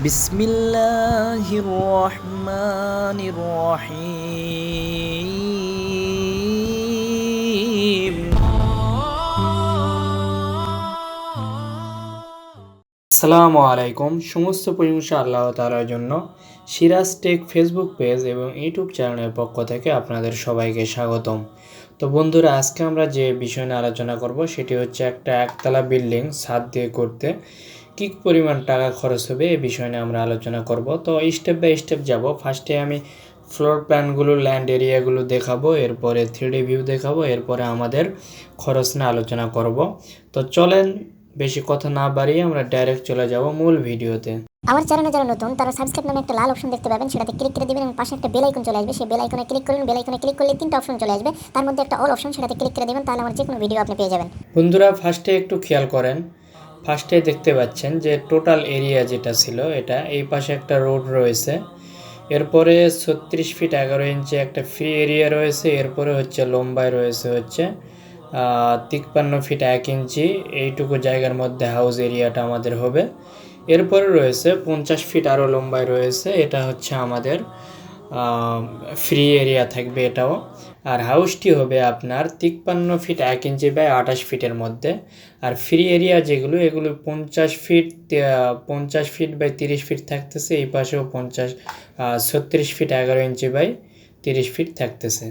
বিসমিল্লাহির রহমানির রহিম আসসালামু আলাইকুম সমস্ত প্রশংসা আল্লাহ তালার জন্য সিরাজ টেক ফেসবুক পেজ এবং ইউটিউব চ্যানেলের পক্ষ থেকে আপনাদের সবাইকে স্বাগতম। তো বন্ধুরা, আজকে আমরা যে বিষয় নিয়ে আলোচনা করব, সেটি হচ্ছে একটা একতলা বিল্ডিং ছাদ দিয়ে করতে। কী পরিমাণ টাকা খরচ হবে এ বিষয় নিয়ে আমরা আলোচনা করব। তো স্টেপ বাই স্টেপ যাব। ফার্স্টে আমি ফ্লোর প্ল্যানগুলো ল্যান্ড এরিয়াগুলো দেখাবো এরপরে থ্রি ভিউ দেখাবো এরপরে আমাদের খরচ নিয়ে আলোচনা করব। তো চলেন বেশি কথা না বাড়িয়ে আমরা ডাইরেক্ট চলে যাব মূল ভিডিওতে। আমার চ্যানেলে যারা নতুন তারা সাবস্ক্রাইব নামে একটা লাল অপশন দেখতে পাবেন। সেটাতে ক্লিক করে দিবেন এবং পাশে একটা বেল আইকন চলে আসবে। সেই বেল আইকনে ক্লিক করুন। বেল আইকনে ক্লিক করলে তিনটা অপশন চলে আসবে। তার মধ্যে একটা অল অপশন সেটাতে ক্লিক করে দিবেন। তাহলে আমার যে কোনো ভিডিও আপনি পেয়ে যাবেন। বন্ধুরা ফার্স্টে একটু খেয়াল করেন। ফার্স্টে দেখতে পাচ্ছেন যে টোটাল এরিয়া যেটা ছিল, এটা এই পাশে একটা রোড রয়েছে। এরপরে ছত্রিশ ফিট এগারো ইঞ্চি একটা ফ্রি এরিয়া রয়েছে, এরপরে হচ্ছে লম্বায় রয়েছে হচ্ছে তিপ্পান্ন ফিট এক ইঞ্চি। এইটুকু জায়গার মধ্যে হাউস এরিয়াটা আমাদের হবে। এরপরে রয়েছে পঞ্চাশ ফিট আরও লম্বায় রয়েছে, এটা হচ্ছে আমাদের ফ্রি এরিয়া থাকবে এটাও। আর হাউসটি হবে আপনার তিপ্পান্ন ফিট এক ইঞ্চি বাই আঠাশ ফিটের মধ্যে। আর ফ্রি এরিয়া যেগুলো, এগুলো পঞ্চাশ ফিট পঞ্চাশ ফিট বাই তিরিশ ফিট থাকতেছে। এই পাশেও পঞ্চাশ ছত্রিশ ফিট এগারো ইঞ্চি বাই তিরিশ ফিট থাকতেছে।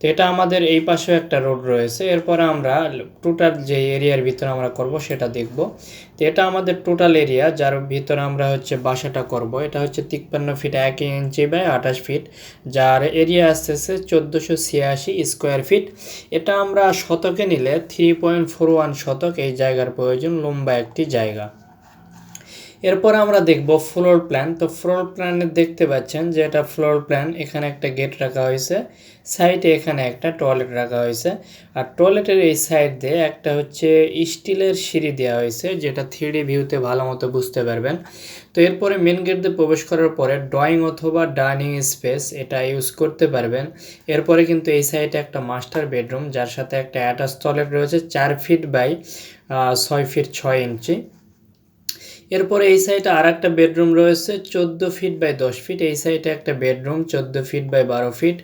তো এটা আমাদের এই পাশেও একটা রোড রয়েছে। এরপরে আমরা টোটাল যে এরিয়ার ভিতরে আমরা করব সেটা দেখব। তো এটা আমাদের টোটাল এরিয়া যার ভিতরে আমরা হচ্ছে বাসাটা করব। এটা হচ্ছে তিপ্পান্ন ফিট এক ইঞ্চি বাই আঠাশ ফিট যার এরিয়া আসতেছে চোদ্দোশো ছিয়াশি স্কোয়ার ফিট এটা আমরা শতকে নিলে থ্রি পয়েন্ট ফোর ওয়ান শতক এই জায়গার প্রয়োজন, লম্বা একটি জায়গা। এরপর আমরা দেখব ফ্লোর প্ল্যান তো ফ্লোর প্ল্যানে দেখতে পাচ্ছেন যে এটা ফ্লোর প্ল্যান এখানে একটা গেট রাখা হয়েছে সাইডে এখানে একটা টয়লেট রাখা হয়েছে। আর টয়লেটের এই সাইড দিয়ে একটা হচ্ছে স্টিলের সিঁড়ি দেওয়া হয়েছে, যেটা থ্রি ভিউতে ভালো মতো বুঝতে পারবেন। তো এরপরে মেন গেট দিয়ে প্রবেশ করার পরে ড্রয়িং অথবা ডাইনিং স্পেস এটা ইউজ করতে পারবেন। এরপরে কিন্তু এই সাইডে একটা মাস্টার বেডরুম যার সাথে একটা অ্যাটাচ টয়লেট রয়েছে, চার ফিট বাই ছয় ফিট ছয় ইঞ্চি এরপরে এই সাইডে আর একটা বেডরুম রয়েছে, চোদ্দ ফিট বাই দশ ফিট এই সাইডে একটা বেডরুম চোদ্দ ফিট বাই বারো ফিট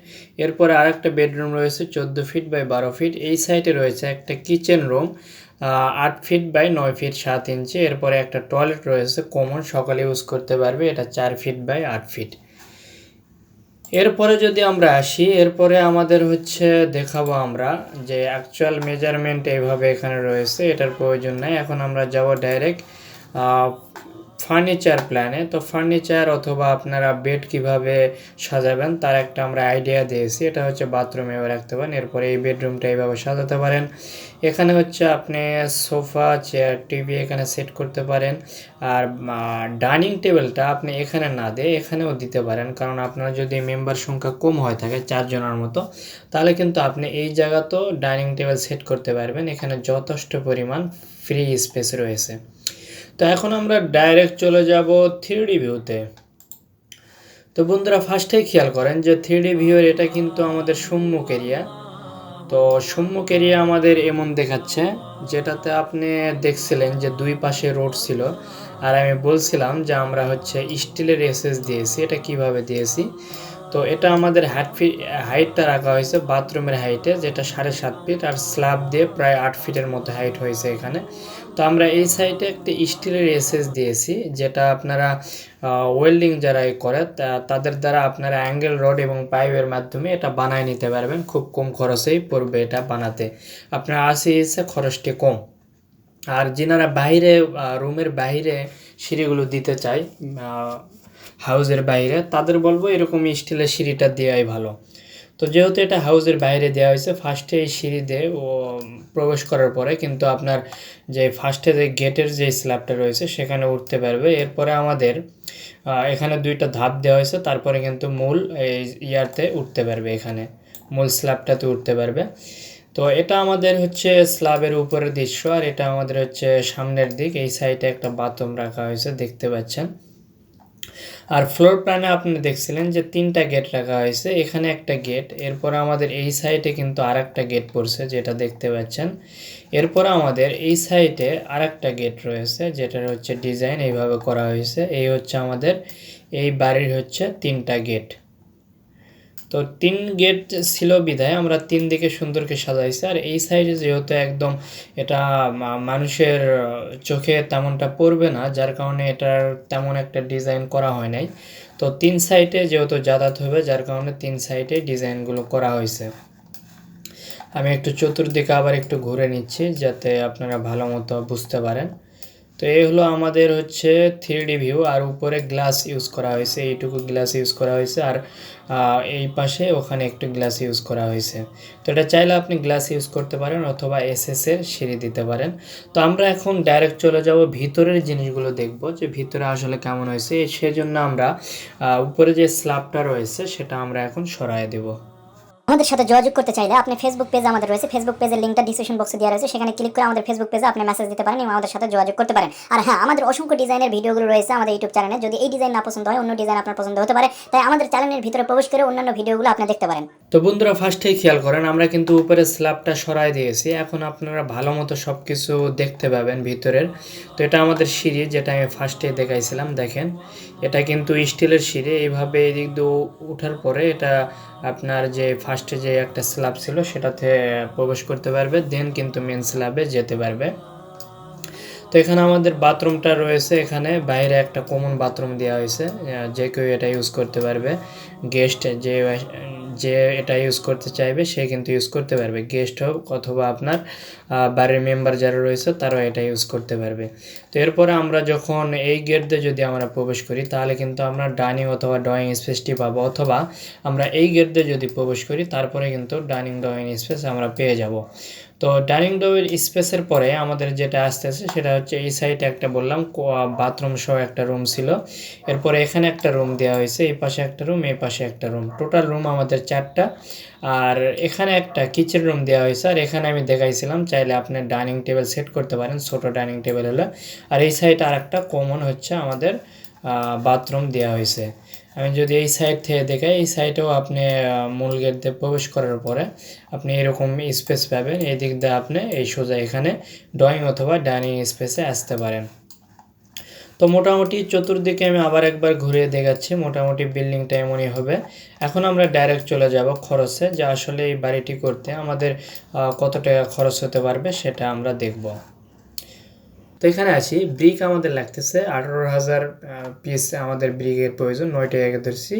এরপরে আর একটা বেডরুম রয়েছে, চোদ্দ ফিট বাই বারো ফিট এই সাইডে রয়েছে একটা কিচেন রুম আট ফিট বাই নয় ফিট সাত ইঞ্চি এরপরে একটা টয়লেট রয়েছে কমন সকালে ইউজ করতে পারবে, এটা চার ফিট বাই আট ফিট এরপরে যদি আমরা আসি, এরপরে আমাদের হচ্ছে দেখাবো আমরা যে অ্যাকচুয়াল মেজারমেন্ট এইভাবে এখানে রয়েছে, এটার প্রয়োজন নাই। এখন আমরা যাব ডাইরেক্ট ফার্নিচার প্ল্যানে তো ফার্নিচার অথবা আপনারা বেড কীভাবে সাজাবেন, তার একটা আমরা আইডিয়া দিয়েছি। এটা হচ্ছে বাথরুম এবার রাখতে পারেন, এরপরে এই বেডরুমটা এইভাবে সাজাতে পারেন। এখানে হচ্ছে আপনি সোফা চেয়ার টিভি এখানে সেট করতে পারেন। আর ডাইনিং টেবিলটা আপনি এখানে না দিয়ে এখানেও দিতে পারেন। কারণ আপনার যদি মেম্বার সংখ্যা কম হয়ে থাকে চারজনের মতো, তাহলে কিন্তু আপনি এই জায়গাতেও ডাইনিং টেবিল সেট করতে পারবেন। এখানে যথেষ্ট পরিমাণ ফ্রি স্পেস রয়েছে। তো এখন আমরা ডাইরেক্ট চলে যাব থ্রিডি ভিউতে তো বন্ধুরা ফার্স্টেই খেয়াল করেন যে থ্রিডি ভিউয়ের এটা কিন্তু আমাদের সম্মুখ এরিয়া তো সম্মুখ এরিয়া আমাদের এমন দেখাচ্ছে, যেটাতে আপনি দেখছিলেন যে দুই পাশে রোড ছিল। আর আমি বলছিলাম যে আমরা হচ্ছে স্টিলের এসএস দিয়েছি, এটা কীভাবে দিয়েছি? তো এটা আমাদের হাইট ফিট হাইটটা রাখা হয়েছে বাথরুমের হাইটে যেটা সাড়ে সাত ফিট আর স্ল্যাব দিয়ে প্রায় আট ফিটের মতো হাইট হয়েছে এখানে। তো আমরা এই সাইডে একটা স্টিলের এসএস দিয়েছি, যেটা আপনারা ওয়েল্ডিং যারা করে তাদের দ্বারা আপনারা অ্যাঙ্গেল রড এবং পাইপের মাধ্যমে এটা বানায় নিতে পারবেন। খুব কম খরচেই পড়বে এটা বানাতে। আপনার আসে এসে খরচটি কম। আর যিনারা বাইরে রুমের বাইরে সিঁড়িগুলো দিতে চায় হাউজের বাইরে, তাদের বলব এরকম স্টিলের সিঁড়িটা দেওয়াই ভালো। তো যেহেতু এটা হাউজের বাইরে দেওয়া হয়েছে ফার্স্টে এই সিঁড়ি দিয়ে ও প্রবেশ করার পরে কিন্তু আপনার যে ফার্স্টে যে গেটের যে স্ল্যাবটা রয়েছে, সেখানে উঠতে পারবে। এরপরে আমাদের এখানে দুইটা ধাপ দেওয়া হয়েছে, তারপরে কিন্তু মূল এই ইয়ারতে উঠতে পারবে এখানে। মূল স্ল্যাবটাতে উঠতে পারবে। তো এটা আমাদের হচ্ছে স্ল্যাবের উপরের দৃশ্য, আর এটা আমাদের হচ্ছে সামনের দিক। এই সাইডে একটা বাথরুম রাখা হয়েছে, দেখতে পাচ্ছেন। আর ফ্লোর প্ল্যানে আপনি দেখছিলেন যে তিনটা গেট রাখা হয়েছে, এখানে একটা গেট এরপর আমাদের এই সাইডে কিন্তু আর একটা গেট পড়ছে যেটা দেখতে পাচ্ছেন। এরপর আমাদের এই সাইডে আর একটা গেট রয়েছে যেটার হচ্ছে ডিজাইন এইভাবে করা হয়েছে। এই হচ্ছে আমাদের, এই বাড়ির হচ্ছে তিনটা গেট তো তিন গেট ছিল বিধায় আমরা তিন দিকে সুন্দরকে সাজাইছি। আর এই সাইডে যেহেতু একদম এটা মানুষের চোখে তেমনটা পড়বে না, যার কারণে এটার তেমন একটা ডিজাইন করা হয় নাই। তো তিন সাইডে যেহেতু যাতায়াত হবে, যার কারণে তিন সাইডে ডিজাইনগুলো করা হয়েছে। আমি একটু চতুর্দিকে আবার একটু ঘুরে নিচ্ছি, যাতে আপনারা ভালো মতো বুঝতে পারেন। তো এই হলো আমাদের হচ্ছে থ্রি ডি ভিউ আর উপরে গ্লাস ইউজ করা হয়েছে, এইটুকু গ্লাস ইউজ করা হয়েছে, আর এই পাশে ওখানে একটু গ্লাস ইউজ করা হয়েছে। তো এটা চাইলে আপনি গ্লাস ইউজ করতে পারেন অথবা এসএস এর সিঁড়ি দিতে পারেন। তো আমরা এখন ডাইরেক্ট চলে যাব ভিতরের জিনিসগুলো দেখব যে ভিতরে আসলে কেমন হয়েছে। সেজন্য আমরা উপরে যে স্ল্যাবটা রয়েছে সেটা আমরা এখন সরাই দেব। আমাদের সাথে যোগাযোগ করতে চাইলে আপনি ফেসবুক পেজ আমাদের রয়েছে। ফেসবুক পেজের লিঙ্কটা ডিসক্রিপশন বক্সে দেওয়া রয়েছে। সেখানে ক্লিক করে আমাদের ফেসবুক পেজে আপনি মেসেজ দিতে পারেন এবং আমাদের সাথে যোগাযোগ করতে পারেন। আর হ্যাঁ আমাদের অসংখ্য ডিজাইনের ভিডিওগুলো রয়েছে আমাদের ইউটিউব চ্যানেলে যদি এই ডিজাইন না পছন্দ হয়, অন্য ডিজাইন আপনার পছন্দ হতে পারে। তাই আমাদের চ্যানেলের ভিতরে প্রবেশ করে অন্যান্য ভিডিওগুলো আপনি দেখতে পারেন। তো বন্ধুরা ফার্স্টেই খেয়াল করেন, আমরা কিন্তু উপরে স্ল্যাবটা সরাই দিয়েছি। এখন আপনারা ভালো মতো সব কিছু দেখতে পাবেন ভিতরের। তো এটা আমাদের সিঁড়ি, যেটা আমি ফার্স্টে দেখাইছিলাম, দেখেন। এটা কিন্তু স্টিলের সিঁড়ি। এইভাবে এদিক দিয়ে ওঠার পরে এটা আপনার যে ফার্স্টে যে একটা স্ল্যাব ছিল, সেটাতে প্রবেশ করতে পারবে দেন কিন্তু মেন স্ল্যাবে যেতে পারবে। তো এখানে আমাদের বাথরুমটা রয়েছে, এখানে বাইরে একটা কমন বাথরুম দেওয়া হয়েছে যে কেউ এটা ইউজ করতে পারবে। গেস্ট যে যে এটা ইউজ করতে চাইবে, সে কিন্তু ইউজ করতে পারবে। গেস্ট হোক অথবা আপনার বাড়ির মেম্বার যারা রয়েছে, তারাও এটা ইউজ করতে পারবে। তো এরপরে আমরা যখন এই গেট দিয়ে যদি আমরা প্রবেশ করি, তাহলে কিন্তু আমরা ডাইনিং অথবা ড্রয়িং স্পেসটি পাবো। অথবা আমরা এই গেট দিয়ে যদি প্রবেশ করি, তারপরে কিন্তু ডাইনিং ড্রয়িং স্পেস আমরা পেয়ে যাব। তো ডাইনিং ডোরের স্পেসের পরে আমাদের যেটা আসতেছে সেটা হচ্ছে এই সাইডে একটা বললাম বাথরুম সহ একটা রুম ছিল। এরপরে এখানে একটা রুম দেওয়া হয়েছে, এই পাশে একটা রুম, এই পাশে একটা রুম। টোটাল রুম আমাদের চারটা। আর এখানে একটা কিচেন রুম দেওয়া হয়েছে, আর এখানে আমি দেখাইছিলাম, চাইলে আপনি ডাইনিং টেবিল সেট করতে পারেন, ছোটো ডাইনিং টেবিল হলে। আর এই সাইডে আর একটা কমন হচ্ছে আমাদের বাথরুম দেওয়া হয়েছে। আমি যদি এই সাইড থেকে দেখাই, এই সাইডেও আপনি মূল গেট দিয়ে প্রবেশ করার পরে আপনি এরকম স্পেস পাবেন। এই দিক দিয়ে আপনি এই সোজা এখানে ড্রয়িং অথবা ডাইনিং স্পেসে আসতে পারেন। তো মোটামুটি চতুর্দিকে আমি আবার একবার ঘুরিয়ে দেখাচ্ছি। মোটামুটি বিল্ডিংটা এমনই হবে। এখন আমরা ডাইরেক্ট চলে যাব খরচে, যে আসলে এই বাড়িটি করতে আমাদের কত টাকা খরচ হতে পারবে সেটা আমরা দেখব। তো এখানে আসি ব্রিক আমাদের লাগতেছে। আঠারো হাজার পিস আমাদের ব্রিকের প্রয়োজন। নয় টাকা ধরছি।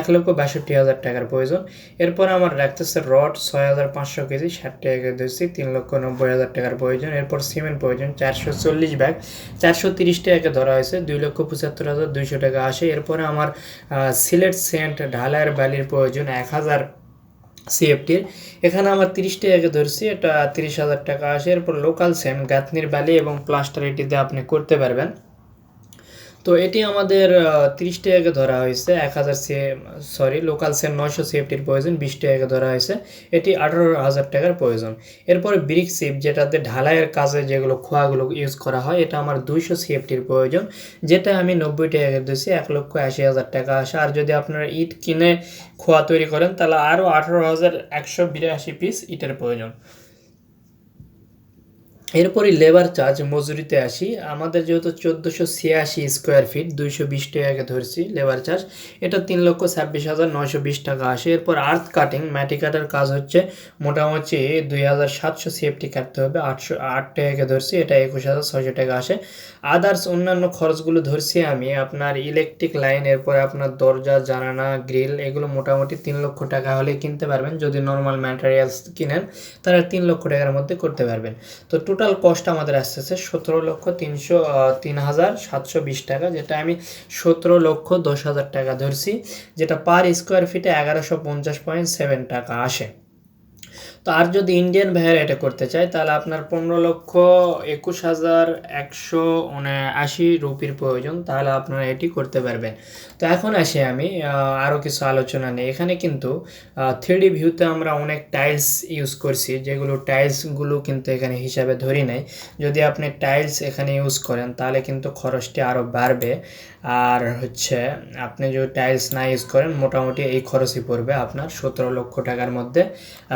এক লক্ষ বাষট্টি হাজার টাকার প্রয়োজন। এরপর আমার লাগতেছে রড, ছয় হাজার পাঁচশো কেজি, ষাট টাকা ধরছি। তিন লক্ষ নব্বই হাজার টাকার প্রয়োজন। এরপর সিমেন্ট প্রয়োজন, চারশো চল্লিশ ব্যাগ। চারশো তিরিশ টাকা ধরা হয়েছে। দুই লক্ষ পঁচাত্তর হাজার দুইশো টাকা আসে। এরপরে আমার সিলেট সেন্ট ঢালাইয়ের বালির প্রয়োজন এক হাজার সিএফটির এখানে আমার তিরিশ টাকা ধরছি, এটা তিরিশ হাজার টাকা আসে। এরপর লোকাল সেম গাঁথনির বালি এবং প্লাস্টার এটিতে আপনি করতে পারবেন। তো এটি আমাদের তিরিশ টাকা ধরা হয়েছে, এক হাজার সে সরি লোকাল সেম নয়শো সিএফটির প্রয়োজন, বিশ টাকা ধরা হয়েছে। এটি আঠারো হাজার টাকার প্রয়োজন। এরপরে ব্রিক সিপ যেটাতে ঢালাইয়ের কাজে যেগুলো খোয়াগুলো ইউজ করা হয়, এটা আমার দুইশো সিএফটির প্রয়োজন যেটা আমি নব্বই টাকা দিয়েছি, এক লক্ষ আশি হাজার টাকা আসে। আর যদি আপনারা ইট কিনে খোয়া তৈরি করেন, তাহলে আরও আঠারো হাজার একশো বিরাশি পিস ইটের প্রয়োজন। এরপরই লেবার চার্জ মজুরিতে আসি। আমাদের যেহেতু চোদ্দোশো ছিয়াশি স্কোয়ার ফিট দুইশো বিশ টাকাকে ধরছি লেবার চার্জ এটা তিন লক্ষ ছাব্বিশ হাজার নয়শো বিশ টাকা আসে। এরপর আর্থ কাটিং মাটি কাটার কাজ হচ্ছে মোটামুটি দুই হাজার সাতশো সিএফটি কাটতে হবে, আটশো আট টাকাকে ধরছি, এটা একুশ হাজার ছয়শো টাকা আসে। আদার্স অন্যান্য খরচগুলো ধরছি আমি, আপনার ইলেকট্রিক লাইন এরপর আপনার দরজা জানানা গ্রিল এগুলো মোটামুটি তিন লক্ষ টাকা হলে কিনতে পারবেন। যদি নর্মাল ম্যাটেরিয়ালস কিনেন, তাহলে তিন লক্ষ টাকার মধ্যে করতে পারবেন। তো টোটাল কস্ট আমাদের আসতেছে সতেরো লক্ষ তিনশো তিন হাজার সাতশো বিশ টাকা, যেটা আমি সতেরো লক্ষ দশ হাজার টাকা ধরছি, যেটা পার স্কোয়ার ফিটে এগারোশো পঞ্চাশ পয়েন্ট সেভেন টাকা আসে। তো আর যদি ইন্ডিয়ান ভাইয়েরা এটা করতে চায়, তাহলে আপনার পনেরো লক্ষ একুশ হাজার একশো আশি রুপির প্রয়োজন, তাহলে আপনারা এটি করতে পারবেন। তো এখন আসি আমি আরও কিছু আলোচনা নেই এখানে কিন্তু থ্রিডি ভিউতে আমরা অনেক টাইলস ইউজ করছি, যেগুলো টাইলসগুলো কিন্তু এখানে হিসাবে ধরি নাই। যদি আপনি টাইলস এখানে ইউজ করেন, তাহলে কিন্তু খরচটি আরও বাড়বে। আর হচ্ছে, আপনি যদি টাইলস না ইউজ করেন, মোটামুটি এই খরচই পড়বে আপনার সতেরো লক্ষ টাকার মধ্যে।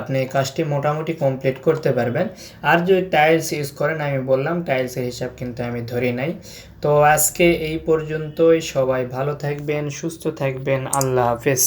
আপনি এই কাজটি মোটামুটি কমপ্লিট করতে পারবেন। আর যদি টাইলস ইউজ করেন, আমি বললাম টাইলসের হিসাব কিন্তু আমি ধরি নাই। তো আজকে এই পর্যন্তই। সবাই ভালো থাকবেন, সুস্থ থাকবেন। আল্লাহ হাফেজ।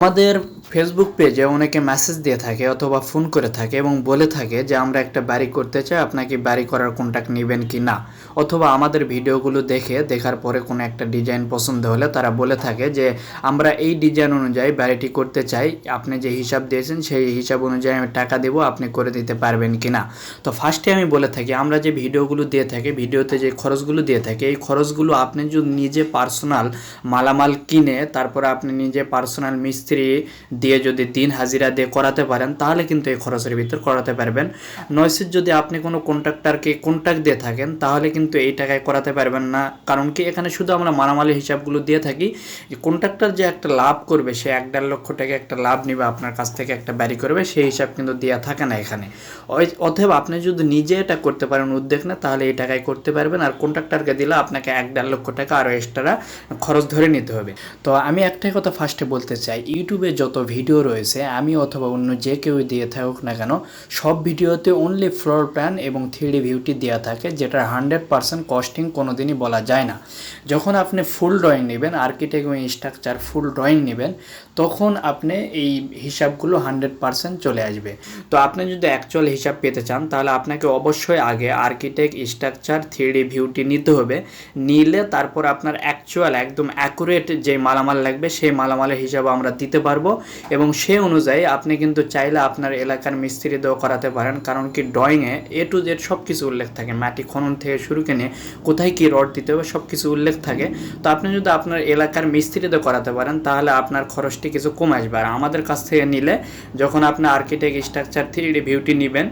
আমাদের ফেসবুক পেজে অনেকে মেসেজ দিয়ে থাকে অথবা ফোন করে থাকে এবং বলে থাকে যে, আমরা একটা বাড়ি করতে চাই, আপনাকে বাড়ি করার কন্ট্যাক্ট নেবেন কি না? অথবা আমাদের ভিডিওগুলো দেখে, দেখার পরে কোনো একটা ডিজাইন পছন্দ হলে তারা বলে থাকে যে, আমরা এই ডিজাইন অনুযায়ী বাড়িটি করতে চাই, আপনি যে হিসাব দিয়েছেন সেই হিসাব অনুযায়ী আমি টাকা দেবো, আপনি করে দিতে পারবেন কি না? তো ফার্স্টে আমি বলে থাকি, আমরা যে ভিডিওগুলো দিয়ে থাকি, ভিডিওতে যে খরচগুলো দিয়ে থাকি, এই খরচগুলো আপনি যদি নিজে পার্সোনাল মালামাল কিনে, তারপরে আপনি নিজে পার্সোনাল মিস্ত্রি দিয়ে যদি দিন হাজিরা দিয়ে করাতে পারেন, তাহলে কিন্তু এই খরচের ভিতর করাতে পারবেন। নয়সির যদি আপনি কোনো কন্ট্রাক্টরকে কন্ট্রাক্ট দিয়ে থাকেন, তাহলে কিন্তু এই টাকায় করাতে পারবেন না। কারণ কি, এখানে শুধু আমরা মালামালের হিসাবগুলো দিয়ে থাকি। কন্ট্রাক্টর যে একটা লাভ করবে, সে এক দেড় লক্ষ টাকা একটা লাভ নেবে আপনার কাছ থেকে একটা ব্যারি করবে, সেই হিসাব কিন্তু দেওয়া থাকে না এখানে। অতএব আপনি যদি নিজে এটা করতে পারেন উদ্যোগ না তাহলে এই টাকায় করতে পারবেন। আর কন্ট্রাক্টরকে দিলে আপনাকে এক দেড় লক্ষ টাকা আরও এক্সট্রা খরচ ধরে নিতে হবে। তো আমি একটাই কথা ফার্স্টে বলতে চাই ইউটিউবে যত ভিডিও রয়েছে, আমি অথবা অন্য যে কেউ দিয়ে থাকুক না কেন, সব ভিডিওতে অনলি ফ্লোর প্ল্যান এবং থ্রিডি ভিউটি দেওয়া থাকে যেটা হান্ড্রেড পারসেন্ট কস্টিং কোনো দিনই বলা যায় না। যখন আপনি ফুল ড্রয়িং নেবেন আর্কিটেক্ট এবং স্ট্রাকচার ফুল ড্রয়িং নেবেন তখন আপনি এই হিসাবগুলো হান্ড্রেড পার্সেন্ট চলে আসবে। তো আপনি যদি অ্যাকচুয়াল হিসাব পেতে চান, তাহলে আপনাকে অবশ্যই আগে আর্কিটেক্ট স্ট্রাকচার থ্রি ভিউটি নিতে হবে। নিলে তারপর আপনার অ্যাকচুয়াল একদম অ্যাকুরেট যে মালামাল লাগবে, সেই মালামালের হিসাব আমরা দিতে পারব। এবং সে অনুযায়ী আপনি কিন্তু চাইলে আপনার এলাকার মিস্ত্রি দিয়েও করাতে পারেন। কারণ কি ড্রয়িংয়ে এ টু জেড সব কিছু উল্লেখ থাকে। মাটি খনন থেকে শুরু করে কোথায় কী রড দিতে হবে সব কিছু উল্লেখ থাকে। তো আপনি যদি আপনার এলাকার মিস্ত্রিতে করাতে পারেন, তাহলে আপনার খরচটি কিছু কম আসবে। আর আমাদের কাছ থেকে নিলে যখন আপনি আর্কিটেক্ট স্ট্রাকচার থ্রি ডি ভিউটি নেবেন,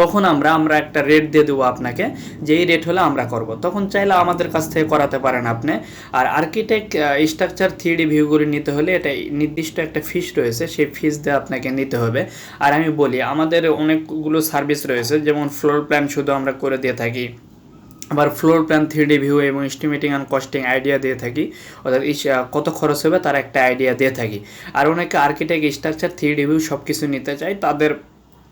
তখন আমরা আমরা একটা রেট দিয়ে দেবো আপনাকে যে এই রেট হলে আমরা করব। তখন চাইলে আমাদের কাছ থেকে করাতে পারেন আপনি। আর আর্কিটেক্ট স্ট্রাকচার থ্রি ডি ভিউগুলি নিতে হলে এটা নির্দিষ্ট একটা ফিস রয়েছে, সেই ফিস দিয়ে আপনাকে নিতে হবে। আর আমি বলি, আমাদের অনেকগুলো সার্ভিস রয়েছে, যেমন ফ্লোর প্ল্যান শুধু আমরা করে দিয়ে থাকি। আবার ফ্লোর প্ল্যান থ্রি ভিউ এবং এস্টিমেটিং অ্যান্ড কস্টিং আইডিয়া দিয়ে থাকি। অর্থাৎ কত খরচ হবে তার একটা আইডিয়া দিয়ে থাকি। আর অনেকে আর্কিটেক্ট স্ট্রাকচার থ্রি ভিউ সব কিছু নিতে চায়, তাদের